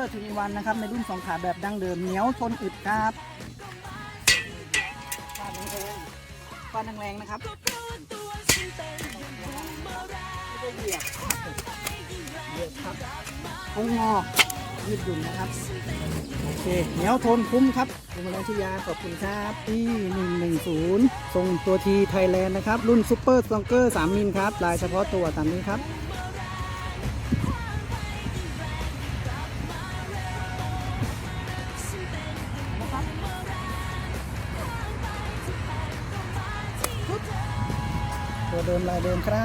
ร์ทูนิวันนะครับ ในรุ่นสองขาแบบดั้งเดิมเหนียวทนอึดครับฟาดแรงๆฟาดแรงๆนะครับไม่ได้เหยียบเหยียบครับคงงอยืดหยุ่นนะครับ โอเค เหนียวทนคุ้มครับคุณมาลชิยาขอบคุณครับที่110ทรงตัวทีไทยแลนด์นะครับ รุ่นซูเปอร์สตองเกอร์3มิลครับ ลายเฉพาะตัวตามนี้ครับ ตัวเดิมลายเดิมครับ